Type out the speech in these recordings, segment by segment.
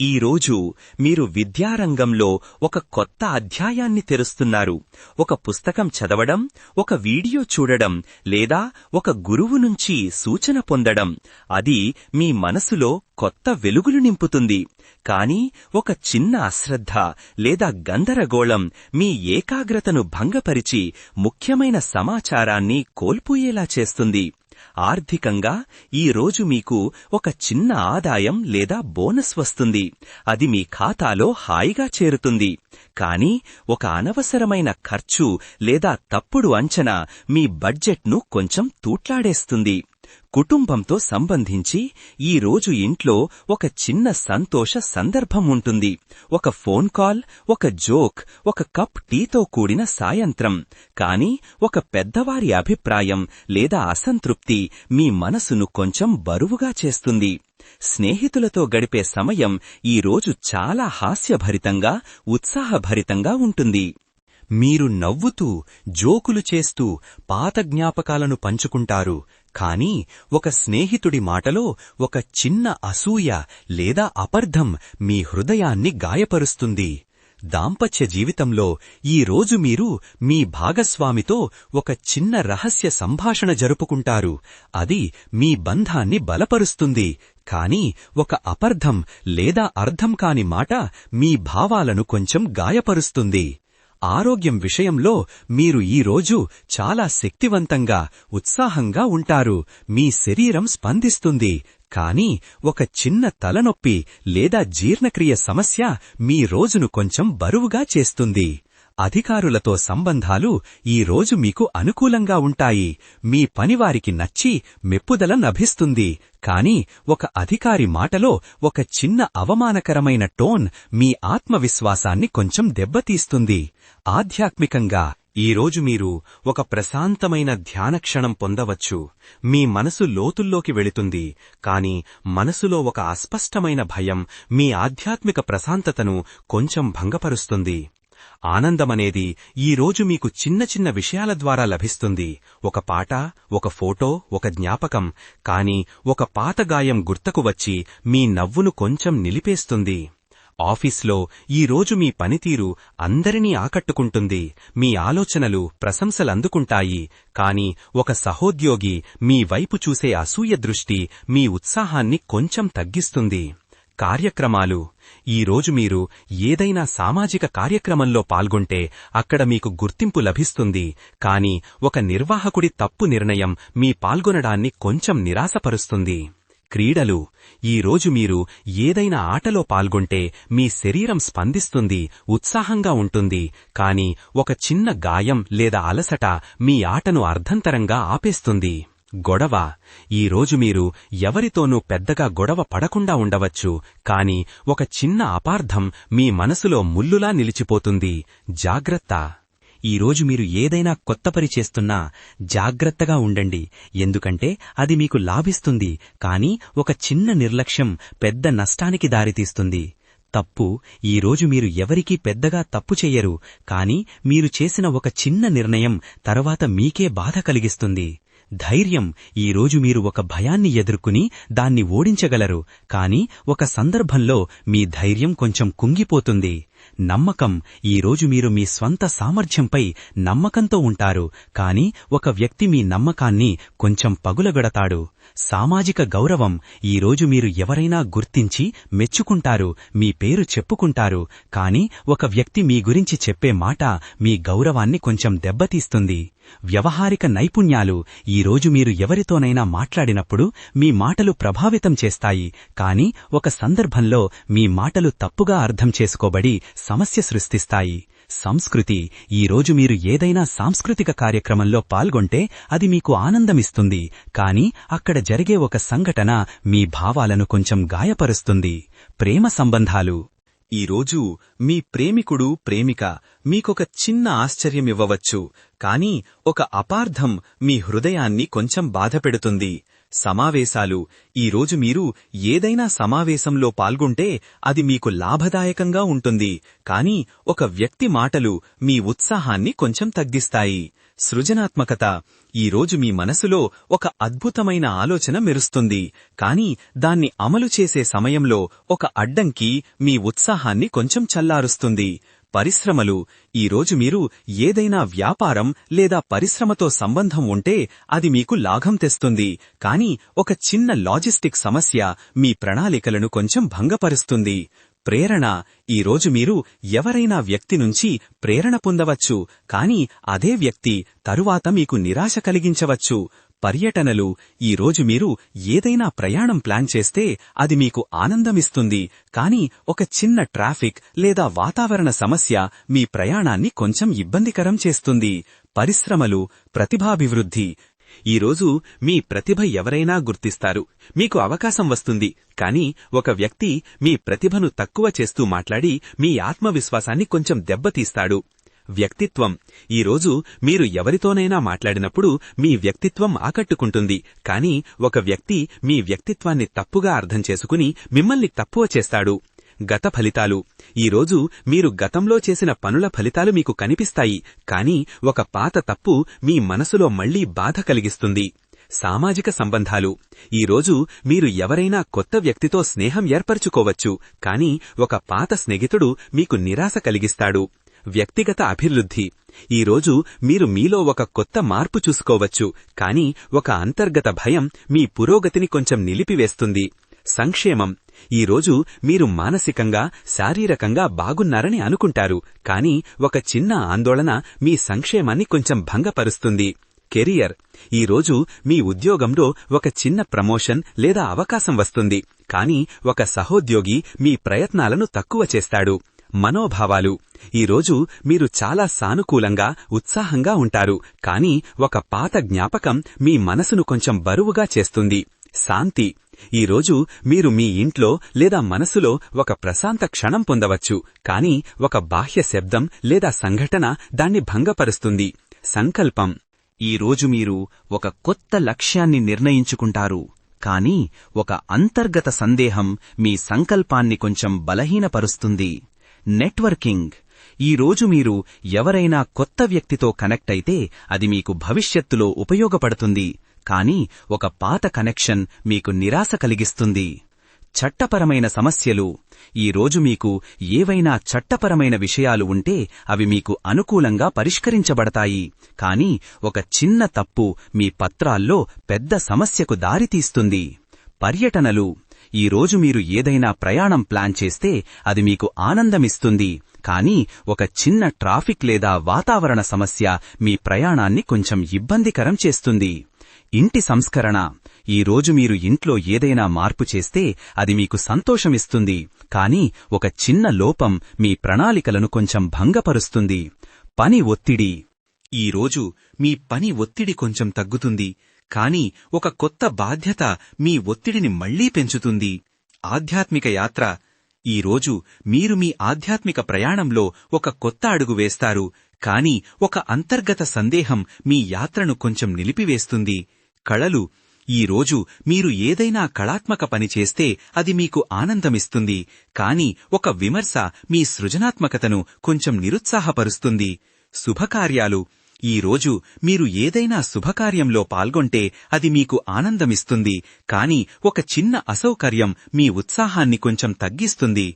ఈ రోజు మీరు విద్యారంగంలో ఒక కొత్త అధ్యాయాన్ని తెరుస్తున్నారు. ఒక పుస్తకం చదవడం ఒక వీడియో చూడడం లేదా ఒక గురువు నుంచి సూచన పొందడం అది మీ మనసులో కొత్త వెలుగులు నింపుతుంది. కాని ఒక చిన్న అశ్రద్ధ లేదా గందరగోళం మీ ఏకాగ్రతను భంగపరిచి ముఖ్యమైన సమాచారాన్ని కోల్పోయేలా చేస్తుంది. ఆర్థికంగా ఈ రోజు మీకు ఒక చిన్న ఆదాయం లేదా బోనస్ వస్తుంది. అది మీ ఖాతాలో హాయిగా చేరుతుంది. కానీ ఒక అనవసరమైన ఖర్చు లేదా తప్పుడు అంచనా మీ బడ్జెట్ను కొంచెం తూట్లాడేస్తుంది. కుటుంబంతో సంబంధించి ఈ రోజు ఇంట్లో ఒక చిన్న సంతోష సందర్భం ఉంటుంది. ఒక ఫోన్ కాల్ ఒక జోక్ ఒక కప్ టీతో కూడిన సాయంత్రం. కాని ఒక పెద్దవారి అభిప్రాయం లేదా అసంతృప్తి మీ మనసును కొంచెం బరువుగా చేస్తుంది. స్నేహితులతో గడిపే సమయం ఈ రోజు చాలా హాస్యభరితంగా ఉత్సాహభరితంగా ఉంటుంది. మీరు నవ్వుతూ జోకులు చేస్తూ పాత జ్ఞాపకాలను పంచుకుంటారు. కానీ ఒక స్నేహితుడి మాటలో ఒక చిన్న అసూయ లేదా అపర్ధం మీ హృదయాన్ని గాయపరుస్తుంది. దాంపత్య జీవితంలో ఈ రోజు మీరు మీ భాగస్వామితో ఒక చిన్న రహస్య సంభాషణ జరుపుకుంటారు. అది మీ బంధాన్ని బలపరుస్తుంది. కానీ ఒక అపర్ధం లేదా అర్థం కాని మాట మీ భావాలను కొంచెం గాయపరుస్తుంది. ఆరోగ్యం విషయంలో మీరు ఈ రోజు చాలా శక్తివంతంగా ఉత్సాహంగా ఉంటారు. మీ శరీరం స్పందిస్తుంది. కానీ ఒక చిన్న తలనొప్పి లేదా జీర్ణక్రియ సమస్య మీ రోజును కొంచెం బరువుగా చేస్తుంది. అధికారులతో సంబంధాలు ఈ రోజు మీకు అనుకూలంగా ఉంటాయి. మీ పనివారికి నచ్చి మెప్పుదల నభిస్తుంది. కాని ఒక అధికారి మాటలో ఒక చిన్న అవమానకరమైన టోన్ మీ ఆత్మవిశ్వాసాన్ని కొంచెం దెబ్బతీస్తుంది. ఆధ్యాత్మికంగా ఈ రోజు మీరు ఒక ప్రశాంతమైన ధ్యానక్షణం పొందవచ్చు. మీ మనసు లోతుల్లోకి వెళుతుంది. కాని మనసులో ఒక అస్పష్టమైన భయం మీ ఆధ్యాత్మిక ప్రశాంతతను కొంచెం భంగపరుస్తుంది. ఆనందమనేది ఈ రోజు మీకు చిన్న చిన్న విషయాల ద్వారా లభిస్తుంది. ఒక పాట ఒక ఫోటో ఒక జ్ఞాపకం. కాని ఒక పాత గాయం గుర్తకు వచ్చి మీ నవ్వును కొంచెం నిలిపేస్తుంది. ఆఫీస్లో ఈ రోజు మీ పనితీరు అందరినీ ఆకట్టుకుంటుంది. మీ ఆలోచనలు ప్రశంసలందుకుంటాయి. కాని ఒక సహోద్యోగి మీ వైపు చూసే అసూయ దృష్టి మీ ఉత్సాహాన్ని కొంచెం తగ్గిస్తుంది. కార్యక్రమాలు. ఈ రోజు మీరు ఏదైనా సామాజిక కార్యక్రమంలో పాల్గొంటే అక్కడ మీకు గుర్తింపు లభిస్తుంది. కాని ఒక నిర్వాహకుడి తప్పు నిర్ణయం మీ పాల్గొనడాన్ని కొంచెం నిరాశపరుస్తుంది. క్రీడలు. ఈ రోజు మీరు ఏదైనా ఆటలో పాల్గొంటే మీ శరీరం స్పందిస్తుంది ఉత్సాహంగా ఉంటుంది. కాని ఒక చిన్న గాయం లేదా అలసట మీ ఆటను అర్ధంతరంగా ఆపేస్తుంది. గొడవ. ఈ రోజు మీరు ఎవరితోనూ పెద్దగా గొడవ పడకుండా ఉండవచ్చు. కాని ఒక చిన్న అపార్థం మీ మనసులో ముల్లులా నిలిచిపోతుంది. జాగ్రత్త. ఈరోజు మీరు ఏదైనా కొత్త పని చేస్తున్నా జాగ్రత్తగా ఉండండి. ఎందుకంటే అది మీకు లాభిస్తుంది. కాని ఒక చిన్న నిర్లక్ష్యం పెద్ద నష్టానికి దారితీస్తుంది. తప్పు ఈరోజు మీరు ఎవరికీ పెద్దగా తప్పు చెయ్యరు కాని మీరు చేసిన ఒక చిన్న నిర్ణయం తర్వాత మీకే బాధ కలిగిస్తుంది. ధైర్యం ఈరోజు మీరు ఒక భయాన్ని ఎదుర్కొని దాన్ని ఓడించగలరు. కాని ఒక సందర్భంలో మీ ధైర్యం కొంచెం కుంగిపోతుంది. నమ్మకం ఈరోజు మీరు మీ స్వంత సామర్థ్యంపై నమ్మకంతో ఉంటారు కాని ఒక వ్యక్తి మీ నమ్మకాన్ని కొంచెం పగులగొడతాడు. సామాజిక గౌరవం ఈరోజు మీరు ఎవరైనా గుర్తించి మెచ్చుకుంటారు మీ పేరు చెప్పుకుంటారు కాని ఒక వ్యక్తి మీ గురించి చెప్పే మాట మీ గౌరవాన్ని కొంచెం దెబ్బతీస్తుంది. వ్యవహారిక నైపుణ్యాలు ఈరోజు మీరు ఎవరితోనైనా మాట్లాడినప్పుడు మీ మాటలు ప్రభావితం చేస్తాయి కాని ఒక సందర్భంలో మీ మాటలు తప్పుగా అర్థం చేసుకోబడి సమస్య సృష్టిస్తాయి. సంస్కృతి ఈరోజు మీరు ఏదైనా సాంస్కృతిక కార్యక్రమంలో పాల్గొంటే అది మీకు ఆనందమిస్తుంది. కాని అక్కడ జరిగే ఒక సంఘటన మీ భావాలను కొంచెం గాయపరుస్తుంది. ప్రేమ సంబంధాలు. ఈరోజు మీ ప్రేమికుడు ప్రేమిక మీకొక చిన్న ఆశ్చర్యమివ్వవచ్చు. కాని ఒక అపార్థం మీ హృదయాన్ని కొంచెం బాధపెడుతుంది. సమావేశాలు. ఈరోజు మీరు ఏదైనా సమావేశంలో పాల్గొంటే అది మీకు లాభదాయకంగా ఉంటుంది. కాని ఒక వ్యక్తి మాటలు మీ ఉత్సాహాన్ని కొంచెం తగ్గిస్తాయి. సృజనాత్మకత. ఈరోజు మీ మనసులో ఒక అద్భుతమైన ఆలోచన మెరుస్తుంది. కాని దాన్ని అమలు చేసే సమయంలో ఒక అడ్డంకి మీ ఉత్సాహాన్ని కొంచెం చల్లారుస్తుంది. పరిశ్రమలు ఈరోజు మీరు ఏదైనా వ్యాపారం లేదా పరిశ్రమతో సంబంధం ఉంటే అది మీకు లాభం తెస్తుంది. కానీ ఒక చిన్న లాజిస్టిక్ సమస్య మీ ప్రణాళికలను కొంచెం భంగపరుస్తుంది. ప్రేరణ ఈరోజు మీరు ఎవరైనా వ్యక్తి నుంచి ప్రేరణ పొందవచ్చు కాని అదే వ్యక్తి తరువాత మీకు నిరాశ కలిగించవచ్చు. పర్యటనలు ఈరోజు మీరు ఏదైనా ప్రయాణం ప్లాన్ చేస్తే అది మీకు ఆనందమిస్తుంది. కాని ఒక చిన్న ట్రాఫిక్ లేదా వాతావరణ సమస్య మీ ప్రయాణాన్ని కొంచెం ఇబ్బందికరం చేస్తుంది. పరిశ్రమలు ప్రతిభాభివృద్ధి. ఈరోజు మీ ప్రతిభ ఎవరైనా గుర్తిస్తారు. మీకు అవకాశం వస్తుంది. కానీ ఒక వ్యక్తి మీ ప్రతిభను తక్కువ చేస్తూ మాట్లాడి మీ ఆత్మవిశ్వాసాన్ని కొంచెం దెబ్బతీస్తాడు. వ్యక్తిత్వం. ఈరోజు మీరు ఎవరితోనైనా మాట్లాడినప్పుడు మీ వ్యక్తిత్వం ఆకట్టుకుంటుంది. కానీ ఒక వ్యక్తి మీ వ్యక్తిత్వాన్ని తప్పుగా అర్థం చేసుకుని మిమ్మల్ని తప్పువ చేస్తాడు. గత ఫలితాలు. ఈరోజు మీరు గతంలో చేసిన పనుల ఫలితాలు మీకు కనిపిస్తాయి. కానీ ఒక పాత తప్పు మీ మనసులో మళ్ళీ బాధ కలిగిస్తుంది. సామాజిక సంబంధాలు. ఈరోజు మీరు ఎవరైనా కొత్త వ్యక్తితో స్నేహం ఏర్పరచుకోవచ్చు. కానీ ఒక పాత స్నేహితుడు మీకు నిరాశ కలిగిస్తాడు. వ్యక్తిగత అభివృద్ధి. ఈరోజు మీరు మీలో ఒక కొత్త మార్పు చూసుకోవచ్చు కాని ఒక అంతర్గత భయం మీ పురోగతిని కొంచెం నిలిపివేస్తుంది. సంక్షేమం. ఈరోజు మీరు మానసికంగా శారీరకంగా బాగున్నారని అనుకుంటారు కాని ఒక చిన్న ఆందోళన మీ సంక్షేమాన్ని కొంచెం భంగపరుస్తుంది. కెరియర్. ఈరోజు మీ ఉద్యోగంలో ఒక చిన్న ప్రమోషన్ లేదా అవకాశం వస్తుంది కాని ఒక సహోద్యోగి మీ ప్రయత్నాలను తక్కువ చేస్తాడు. మనోభావాలు. ఈరోజు మీరు చాలా సానుకూలంగా ఉత్సాహంగా ఉంటారు. కాని ఒక పాత జ్ఞాపకం మీ మనసును కొంచెం బరువుగా చేస్తుంది. శాంతి. ఈరోజు మీరు మీ ఇంట్లో లేదా మనసులో ఒక ప్రశాంత క్షణం పొందవచ్చు. కాని ఒక బాహ్య శబ్దం లేదా సంఘటన దాన్ని భంగపరుస్తుంది. సంకల్పం. ఈరోజు మీరు ఒక కొత్త లక్ష్యాన్ని నిర్ణయించుకుంటారు. కానీ ఒక అంతర్గత సందేహం మీ సంకల్పాన్ని కొంచెం బలహీనపరుస్తుంది. నెట్వర్కింగ్. ఈరోజు మీరు ఎవరైనా కొత్త వ్యక్తితో కనెక్ట్ అయితే అది మీకు భవిష్యత్తులో ఉపయోగపడుతుంది. కానీ ఒక పాత కనెక్షన్ మీకు నిరాశ కలిగిస్తుంది. చట్టపరమైన సమస్యలు. ఈరోజు మీకు ఏవైనా చట్టపరమైన విషయాలు ఉంటే అవి మీకు అనుకూలంగా పరిష్కరించబడతాయి. కాని ఒక చిన్న తప్పు మీ పత్రాల్లో పెద్ద సమస్యకు దారితీస్తుంది. పర్యటనలు. ఈరోజు మీరు ఏదైనా ప్రయాణం ప్లాన్ చేస్తే అది మీకు ఆనందమిస్తుంది. కానీ ఒక చిన్న ట్రాఫిక్ లేదా వాతావరణ సమస్య మీ ప్రయాణాన్ని కొంచెం ఇబ్బందికరం చేస్తుంది. ఇంటి సంస్కరణ. ఈ రోజు మీరు ఇంట్లో ఏదైనా మార్పు చేస్తే అది మీకు సంతోషమిస్తుంది. కానీ ఒక చిన్న లోపం మీ ప్రణాళికలను కొంచెం భంగపరుస్తుంది. పని ఒత్తిడి. ఈరోజు మీ పని ఒత్తిడి కొంచెం తగ్గుతుంది. కాని ఒక కొత్త బాధ్యత మీ ఒత్తిడిని మళ్ళీ పెంచుతుంది. ఆధ్యాత్మిక యాత్ర. ఈరోజు మీరు మీ ఆధ్యాత్మిక ప్రయాణంలో ఒక కొత్త అడుగు వేస్తారు కాని ఒక అంతర్గత సందేహం మీ యాత్రను కొంచెం నిలిపివేస్తుంది. కళలు. ఈ రోజు మీరు ఏదైనా కళాత్మక పని చేస్తే అది మీకు ఆనందమిస్తుంది కాని ఒక విమర్శ మీ సృజనాత్మకతను కొంచెం నిరుత్సాహపరుస్తుంది. శుభకార్యాలు. ఈ రోజు మీరు ఏదైనా శుభకార్యంలో పాల్గొంటే అది మీకు ఆనందమిస్తుంది. కాని ఒక చిన్న అసౌకర్యం మీ ఉత్సాహాన్ని కొంచెం తగ్గిస్తుంది.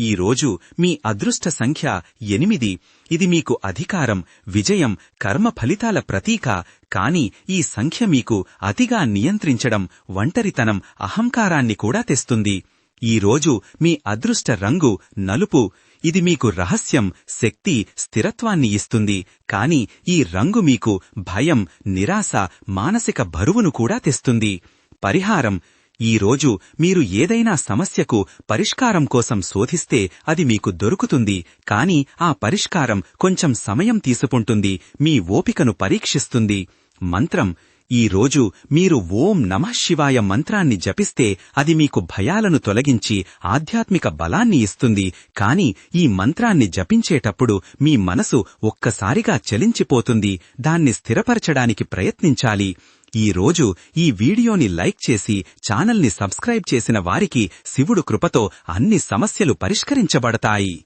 ఈ రోజు మీ అదృష్ట సంఖ్య ఎనిమిది. ఇది మీకు అధికారం విజయం కర్మ ఫలితాల ప్రతీక. కాని ఈ సంఖ్య మీకు అతిగా నియంత్రించడం ఒంటరితనం అహంకారాన్ని కూడా తెస్తుంది. ఈ రోజు మీ అదృష్ట రంగు నలుపు. ఇది మీకు రహస్యం శక్తి స్థిరత్వాన్ని ఇస్తుంది. కాని ఈ రంగు మీకు భయం నిరాశ మానసిక బరువును కూడా తెస్తుంది. పరిహారం. ఈ రోజు మీరు ఏదైనా సమస్యకు పరిష్కారం కోసం శోధిస్తే అది మీకు దొరుకుతుంది. కాని ఆ పరిష్కారం కొంచెం సమయం తీసుకుంటుంది. మీ ఓపికను పరీక్షిస్తుంది. మంత్రం. ఈ రోజు మీరు ఓం నమః శివాయ మంత్రాన్ని జపిస్తే అది మీకు భయాలను తొలగించి ఆధ్యాత్మిక బలాన్ని ఇస్తుంది. కాని ఈ మంత్రాన్ని జపించేటప్పుడు మీ మనసు ఒక్కసారిగా చలించిపోతుంది. దాన్ని స్థిరపరచడానికి ప్రయత్నించాలి. ఈ రోజు ఈ వీడియోని లైక్ చేసి ఛానల్ని సబ్స్క్రైబ్ చేసిన వారికి శివుడు కృపతో అన్ని సమస్యలు పరిష్కరించబడతాయి.